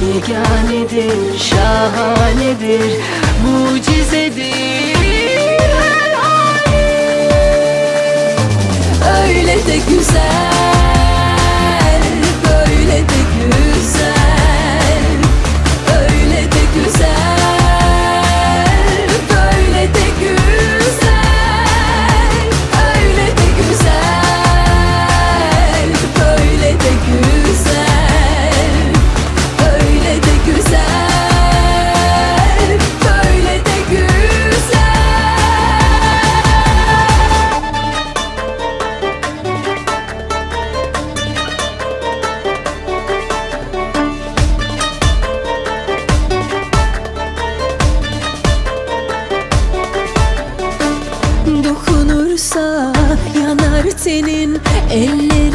Yeganedir, şahanedir, mucizedir. Her hali. Öyle de güzel Ellerin ellerin.